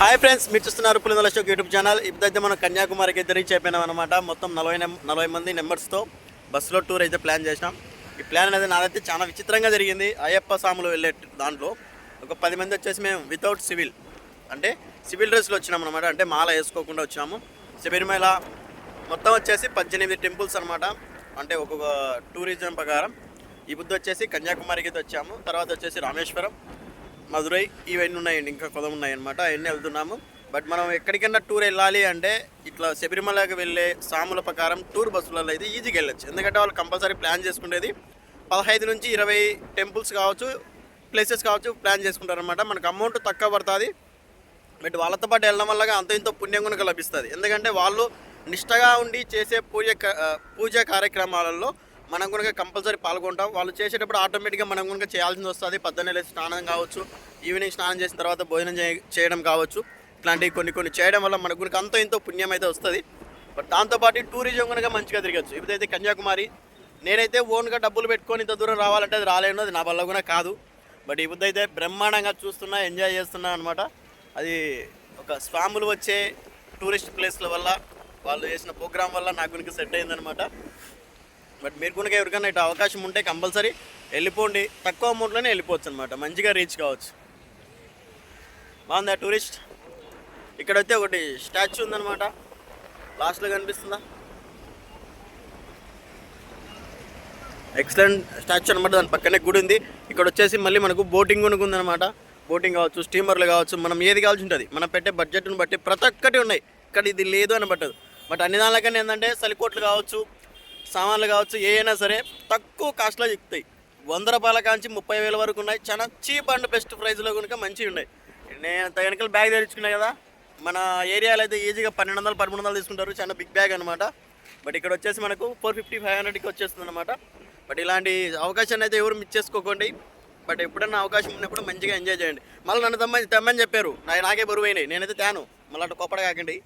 Hi friends మీరు చూస్తున్నారు పులిందల షోక్ YouTube channel. ఇప్పుడైతే మనం కన్యాకుమారికి ఇద్దరికి చెప్పినాం అనమాట మొత్తం నలభై నలభై మంది నెంబర్స్తో బస్సులో టూర్ అయితే ప్లాన్ చేసినాం. ఈ ప్లాన్ అనేది నాదైతే చాలా విచిత్రంగా జరిగింది. అయ్యప్ప స్వాములు వెళ్ళే దాంట్లో ఒక పది మంది వచ్చేసి మేము వితౌట్ సివిల్ అంటే సివిల్ డ్రెస్లో వచ్చినాం అనమాట అంటే మాల వేసుకోకుండా వచ్చినాము. శబరిమల మొత్తం వచ్చేసి పద్దెనిమిది టెంపుల్స్ అనమాట అంటే ఒక్కొక్క టూరిజం ప్రకారం. ఈ బుద్ధి వచ్చేసి కన్యాకుమారికి అయితే వచ్చాము. తర్వాత వచ్చేసి రామేశ్వరం. మదురై ఇవన్నీ ఉన్నాయండి ఇంకా కొదం ఉన్నాయన్నమాట అవన్నీ వెళ్తున్నాము. బట్ మనం ఎక్కడికైనా టూర్ వెళ్ళాలి అంటే ఇట్లా శబరిమలకి వెళ్ళే సాముల ప్రకారం టూర్ బస్సులలో అయితే ఈజీగా వెళ్ళొచ్చు. ఎందుకంటే వాళ్ళు కంపల్సరీ ప్లాన్ చేసుకునేది పదహైదు నుంచి ఇరవై టెంపుల్స్ కావచ్చు ప్లేసెస్ కావచ్చు ప్లాన్ చేసుకుంటారు అనమాట మనకు అమౌంట్ తక్కువ పడుతుంది. బట్ వాళ్ళతో పాటు వెళ్ళడం వల్ల అంత ఇంత పుణ్యం కనుక లభిస్తుంది. ఎందుకంటే వాళ్ళు నిష్టగా ఉండి చేసే పూజ పూజా కార్యక్రమాలలో మనం కనుక కంపల్సరీ పాల్గొంటాం. వాళ్ళు చేసేటప్పుడు ఆటోమేటిక్గా మనం కనుక చేయాల్సింది వస్తుంది. పొద్దున్నే లేదు స్నానం కావచ్చు ఈవినింగ్ స్నానం చేసిన తర్వాత భోజనం చేయ- చేయడం కావచ్చు. ఇట్లాంటివి కొన్ని కొన్ని చేయడం వల్ల మనకు కనుక అంత ఎంతో పుణ్యం అయితే వస్తుంది. బట్ దాంతోపాటు టూరిజం కనుక మంచిగా తిరగచ్చు. ఇప్పుడైతే కన్యాకుమారి నేనైతే ఓన్గా డబ్బులు పెట్టుకొని ఇంత దూరం రావాలంటే అది రాలేను అది నా వల్ల కూడా కాదు. బట్ ఇప్పుడైతే బ్రహ్మాండంగా చూస్తున్నా ఎంజాయ్ చేస్తున్నా అనమాట అది ఒక స్వాములు వచ్చే టూరిస్ట్ ప్లేస్ల వల్ల వాళ్ళు చేసిన ప్రోగ్రామ్ వల్ల నాకు సెట్ అయిందనమాట బట్ మీరు కనుక ఎవరికైనా ఇటు అవకాశం ఉంటే కంపల్సరీ వెళ్ళిపోండి. తక్కువ అమౌంట్లోనే వెళ్ళిపోవచ్చు అనమాట మంచిగా రీచ్ కావచ్చు. బాగుందా టూరిస్ట్ ఇక్కడ అయితే ఒకటి స్టాచ్యూ ఉందన్నమాట. లాస్ట్లో కనిపిస్తుందా? ఎక్సలెంట్ స్టాచ్యూ అనమాట దాని పక్కనే గుడి ఉంది. ఇక్కడ వచ్చేసి మళ్ళీ మనకు బోటింగ్ కూడా బోటింగ్ కావచ్చు స్టీమర్లు కావచ్చు మనం ఏది కావాల్సి ఉంటుంది. మనం పెట్టే బడ్జెట్ను బట్టి ప్రతి ఒక్కటి ఉన్నాయి. ఇక్కడ ఇది లేదు అని పట్టదు బట్ అన్ని దానికన్నా ఏంటంటే సలికోట్లు కావచ్చు సామాన్లు కావచ్చు ఏ అయినా సరే తక్కువ కాస్ట్లో చిక్కుతాయి వంద రూపాయల కాంచి ముప్పై వేల వరకు ఉన్నాయి. చాలా చీప్ అండ్ బెస్ట్ ప్రైస్లో కనుక మంచిగా ఉన్నాయి. నేను తగినకలు బ్యాగ్ తెచ్చుకున్నా కదా మన ఏరియాలో అయితే ఈజీగా పన్నెండు వందలు పదమూడు వందలు తీసుకుంటారు. చాలా బిగ్ బ్యాగ్ అనమాట బట్ ఇక్కడ వచ్చేసి మనకు ఫోర్ ఫిఫ్టీ ఫైవ్ హండ్రెడ్కి వచ్చేస్తుంది అనమాట బట్ ఇలాంటి అవకాశాన్ని అయితే ఎవరు మిస్ చేసుకోకండి. బట్ ఎప్పుడన్నా అవకాశం ఉన్నప్పుడు మంచిగా ఎంజాయ్ చేయండి. మళ్ళీ నన్ను తమ్మని తెమ్మని చెప్పారు. నా నాకే బరువు అయినాయి నేనైతే తేను. మళ్ళీ అటు కోపడ కాకండి